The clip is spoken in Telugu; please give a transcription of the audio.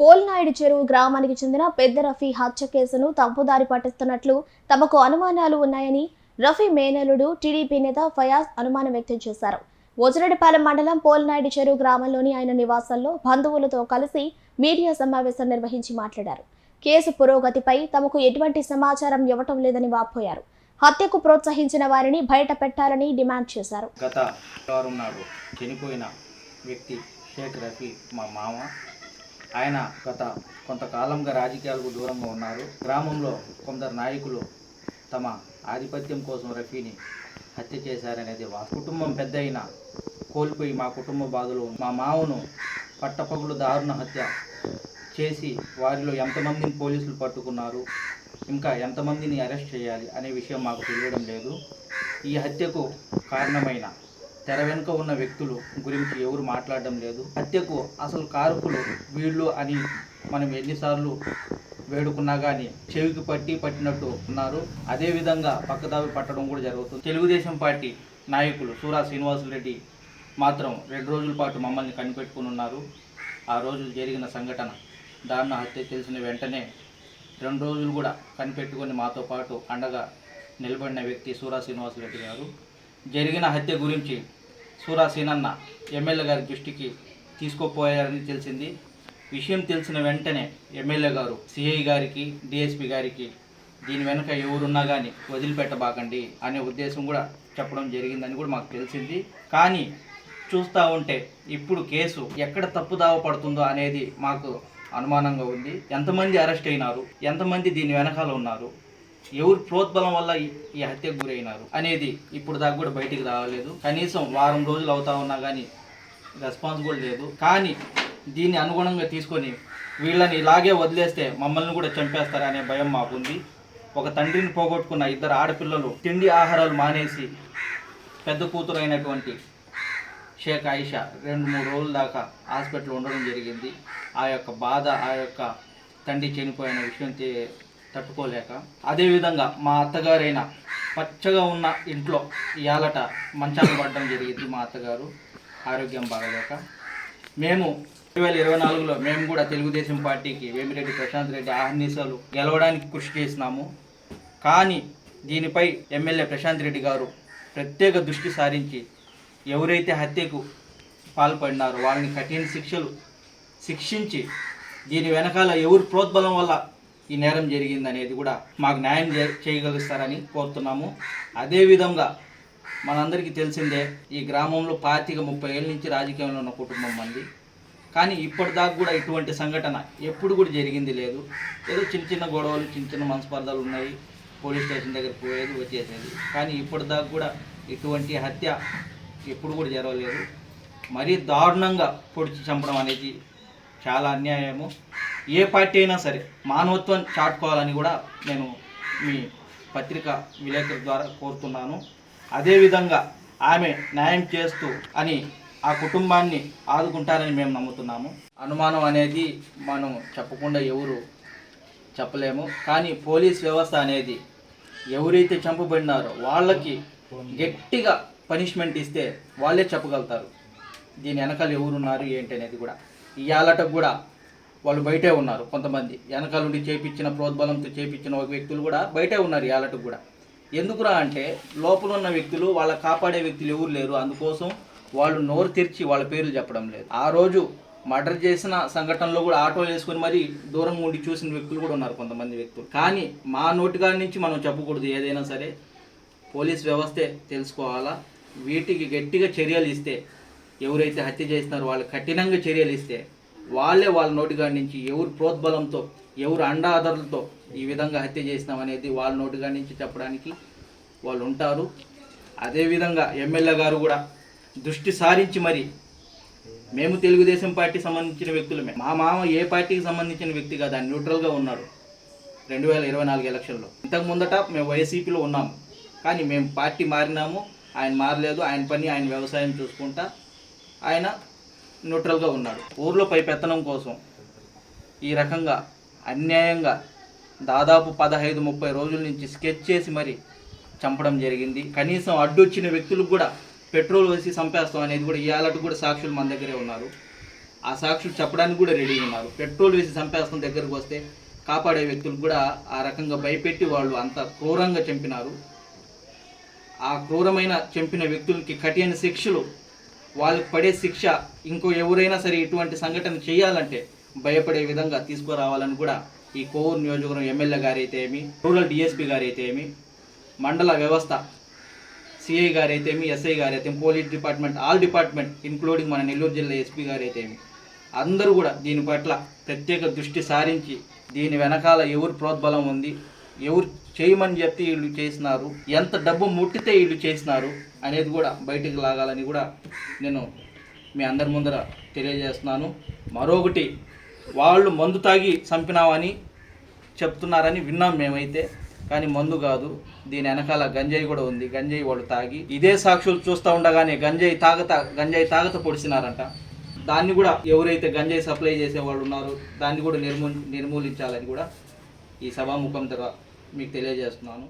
పోల్నాయుడు చెరువు గ్రామానికి చెందిన పెద్ద రఫీ హత్య కేసును తప్పుదారి పట్టిస్తున్నట్లు తమకు అనుమానాలు ఉన్నాయని రఫీ మేనలుడు టీడీపీ నేత ఫయాజ్ అనుమానం వ్యక్తం చేశారు. వజరడిపాలెం మండలం పోల్నాయుడు చెరువు గ్రామంలోని ఆయన నివాసంలో బంధువులతో కలిసి మీడియా సమావేశం నిర్వహించి మాట్లాడారు. కేసు పురోగతిపై తమకు ఎటువంటి సమాచారం ఇవ్వటం లేదని వాపోయారు. హత్యకు ప్రోత్సహించిన వారిని బయట పెట్టాలని డిమాండ్ చేశారు. గత చనిపోయిన వ్యక్తి షేక్ రఫీ మా మామ ఆయన గత కొంతకాలంగా రాజకీయాలకు దూరంగా ఉన్నారు. గ్రామంలో కొందరు నాయకులు తమ ఆధిపత్యం కోసం రఫీని హత్య చేశారనేది వా కుటుంబం పెద్ద అయినా కోల్పోయి మా కుటుంబ బాధలు మా మావను పట్టపగులు దారుణ హత్య చేసి వారిలో ఎంతమందిని పోలీసులు పట్టుకున్నారు ఇంకా ఎంతమందిని అరెస్ట్ చేయాలి అనే విషయం మాకు తెలియడం లేదు. ఈ హత్యకు కారణమైన తెర వెనుక ఉన్న వ్యక్తులు గురించి ఎవరు మాట్లాడడం లేదు. హత్యకు అసలు కారకులు వీళ్ళు అని మనం ఎన్నిసార్లు వేడుకున్నా కానీ చెవికి పట్టి పట్టినట్టు ఉన్నారు. అదేవిధంగా పక్కదావి పట్టడం కూడా జరుగుతుంది. తెలుగుదేశం పార్టీ నాయకులు సూరా శ్రీనివాసులరెడ్డి మాత్రం రెండు రోజుల పాటు మమ్మల్ని కనిపెట్టుకుని ఉన్నారు. ఆ రోజు జరిగిన సంఘటన దారుణ హత్య తెలిసిన వెంటనే రెండు రోజులు కూడా కనిపెట్టుకొని మాతో పాటు అండగా నిలబడిన వ్యక్తి సూరా శ్రీనివాసరెడ్డి గారు. జరిగిన హత్య గురించి సూరా సీనన్న ఎమ్మెల్యే గారి దృష్టికి తీసుకుపోయారని తెలిసింది. విషయం తెలిసిన వెంటనే ఎమ్మెల్యే గారు సిఐ గారికి డిఎస్పి గారికి దీని వెనుక ఎవరున్నా కానీ వదిలిపెట్టబాకండి అనే ఉద్దేశం కూడా చెప్పడం జరిగిందని కూడా మాకు తెలిసింది. కానీ చూస్తూ ఉంటే ఇప్పుడు కేసు ఎక్కడ తప్పుదావ పడుతుందో అనేది మాకు అనుమానంగా ఉంది. ఎంతమంది అరెస్ట్ అయినారు? ఎంతమంది దీని వెనకాల ఉన్నారు? ఎవరు ప్రోద్బలం వల్ల ఈ- హత్యకు గురైనారు అనేది ఇప్పుడు దాకా కూడా బయటికి రావలేదు కనీసం వారం రోజులు అవుతా ఉన్నా కానీ రెస్పాన్స్ కూడా లేదు. కానీ దీన్ని అనుగుణంగా తీసుకొని వీళ్ళని ఇలాగే వదిలేస్తే మమ్మల్ని కూడా చంపేస్తారనే భయం మాకుంది. ఒక తండ్రిని పోగొట్టుకున్న ఇద్దరు ఆడపిల్లలు తిండి ఆహారాలు మానేసి పెద్ద కూతురు అయినటువంటి షేక్ ఆయిషా రెండు మూడు రోజుల దాకా హాస్పిటల్ ఉండడం జరిగింది. ఆ యొక్క బాధ ఆ యొక్క తండ్రి చనిపోయిన విషయం తట్టుకోలేక అదేవిధంగా మా అత్తగారైన పచ్చగా ఉన్న ఇంట్లో ఇయాలట మంచాలు పడడం జరిగింది మా అత్తగారు. ఆరోగ్యం బాగలేక. మేము రెండు వేల ఇరవై నాలుగులో మేము కూడా తెలుగుదేశం పార్టీకి వేమిరెడ్డి ప్రశాంత్ రెడ్డి ఆహ్నిసలు గెలవడానికి కృషి చేసినాము. కానీ దీనిపై ఎమ్మెల్యే ప్రశాంత్ రెడ్డి గారు ప్రత్యేక దృష్టి సారించి ఎవరైతే హత్యకు పాల్పడినారో వాళ్ళని కఠిన శిక్షలు శిక్షించి దీని వెనకాల ఎవరు ప్రోద్బలం వల్ల ఈ నేరం జరిగింది అనేది కూడా మాకు న్యాయం చేయగలుగుతారని కోరుతున్నాము. అదేవిధంగా మనందరికీ తెలిసిందే ఈ గ్రామంలో పాతిక ముప్పై ఏళ్ళ నుంచి రాజకీయంలో ఉన్న కుటుంబం మంది. కానీ ఇప్పటిదాకా కూడా ఇటువంటి సంఘటన ఎప్పుడు కూడా జరిగింది లేదు. ఏదో చిన్న చిన్న గొడవలు చిన్న చిన్న మనస్పర్ధలు ఉన్నాయి. పోలీస్ స్టేషన్ దగ్గర పోయేది వచ్చేసేది. కానీ ఇప్పటిదాకా కూడా ఇటువంటి హత్య ఎప్పుడు కూడా జరగలేదు. మరీ దారుణంగా పొడిచి చంపడం అనేది చాలా అన్యాయము. ఏ పార్టీ అయినా సరే మానవత్వం చాటుకోవాలని కూడా నేను మీ పత్రిక విలేకరు ద్వారా కోరుతున్నాను. అదేవిధంగా ఆమె న్యాయం చేస్తూ అని ఆ కుటుంబాన్ని ఆదుకుంటారని మేము నమ్ముతున్నాము. అనుమానం అనేది మనం చెప్పకుండా ఎవరు చెప్పలేము. కానీ పోలీస్ వ్యవస్థ అనేది ఎవరైతే చంపబడినారో వాళ్ళకి గట్టిగా పనిష్మెంట్ ఇస్తే వాళ్ళే చెప్పగలుగుతారు. దీని వెనకాల ఎవరున్నారు ఏంటి అనేది కూడా. ఇవాళటకు కూడా వాళ్ళు బయటే ఉన్నారు కొంతమంది. వెనకాల నుండి చేపించిన ప్రోద్బలంతో చేపించిన ఒక వ్యక్తులు కూడా బయటే ఉన్నారు ఇవాళటకు కూడా. ఎందుకురా అంటే లోపల ఉన్న వ్యక్తులు వాళ్ళ కాపాడే వ్యక్తులు ఎవరు లేరు. అందుకోసం వాళ్ళు నోరు తెరిచి వాళ్ళ పేర్లు చెప్పడం లేదు. ఆ రోజు మర్డర్ చేసిన సంఘటనలో కూడా ఆటోలు వేసుకుని మరీ దూరంగా ఉండి చూసిన వ్యక్తులు కూడా ఉన్నారు కొంతమంది వ్యక్తులు. కానీ మా నోటిగాడి నుంచి మనం చెప్పకూడదు ఏదైనా సరే. పోలీస్ వ్యవస్థే తెలుసుకోవాలా. వీటికి గట్టిగా చర్యలు ఇస్తే ఎవరైతే హత్య చేస్తున్నారో వాళ్ళు కఠినంగా చర్యలు ఇస్తే వాళ్ళే వాళ్ళ నోటిగాడి నుంచి ఎవరు ప్రోద్బలంతో ఎవరు అండాదరులతో ఈ విధంగా హత్య చేసినాం అనేది వాళ్ళ నోటిగాడి నుంచి చెప్పడానికి వాళ్ళు ఉంటారు. అదేవిధంగా ఎమ్మెల్యే గారు కూడా దృష్టి సారించి మరి మేము తెలుగుదేశం పార్టీ సంబంధించిన వ్యక్తులమే. మా మామ ఏ పార్టీకి సంబంధించిన వ్యక్తి కాదు ఆయన న్యూట్రల్గా ఉన్నాడు రెండు వేల ఇరవై నాలుగు ఎలక్షన్లో. ఇంతకు ముందట మేము వైసీపీలో ఉన్నాము. కానీ మేము పార్టీ మారినాము. ఆయన మారలేదు. ఆయన పని ఆయన వ్యవసాయం చూసుకుంటా ఆయన న్యూట్రల్గా ఉన్నాడు. ఊర్లో పై పెత్తనం కోసం ఈ రకంగా అన్యాయంగా దాదాపు పదహైదు ముప్పై రోజుల నుంచి స్కెచ్ చేసి మరి చంపడం జరిగింది. కనీసం అడ్డొచ్చిన వ్యక్తులకు కూడా పెట్రోల్ వేసి చంపేస్తాం అనేది కూడా ఇవాళకు కూడా సాక్షులు మన దగ్గరే ఉన్నారు. ఆ సాక్షులు చెప్పడానికి కూడా రెడీ ఉన్నారు. పెట్రోల్ వేసి చంపేస్తాం దగ్గరకు వస్తే కాపాడే వ్యక్తులు కూడా ఆ రకంగా భయపెట్టి వాళ్ళు అంత క్రూరంగా చంపినారు. ఆ క్రూరమైన చంపిన వ్యక్తులకి కఠిన శిక్షలు వాళ్ళకి పడే శిక్ష ఇంకో ఎవరైనా సరే ఇటువంటి సంఘటన చేయాలంటే భయపడే విధంగా తీసుకురావాలని కూడా ఈ కోవూరు నియోజకవర్గం ఎమ్మెల్యే గారు అయితే ఏమి రూరల్ డిఎస్పీ గారు అయితే ఏమి మండల వ్యవస్థ సిఐ గారు అయితే ఏమి ఎస్ఐ గారు అయితే police department all department including మన నెల్లూరు జిల్లా ఎస్పీ గారు అయితే ఏమి అందరూ కూడా దీని పట్ల ప్రత్యేక దృష్టి సారించి దీని వెనకాల ఎవరు ప్రోద్బలం ఉంది ఎవరు చేయమని చెప్తే వీళ్ళు చేసినారు ఎంత డబ్బు ముట్టితే వీళ్ళు చేసినారు అనేది కూడా బయటికి లాగాలని కూడా నేను మీ అందరి ముందర తెలియజేస్తున్నాను. మరొకటి వాళ్ళు మందు తాగి చంపినామని చెప్తున్నారని విన్నాం మేమైతే కానీ మందు కాదు. దీని వెనకాల గంజాయి కూడా ఉంది. గంజాయి వాళ్ళు తాగి ఇదే సాక్షులు చూస్తూ ఉండగానే గంజాయి తాగత గంజాయి తాగత పొడిచినారంట. దాన్ని కూడా ఎవరైతే గంజాయి సప్లై చేసే వాళ్ళు ఉన్నారో దాన్ని కూడా నిర్మూ నిర్మూలించాలని కూడా ఈ సభాముఖం ద్వారా మీకు తెలియజేస్తున్నాను.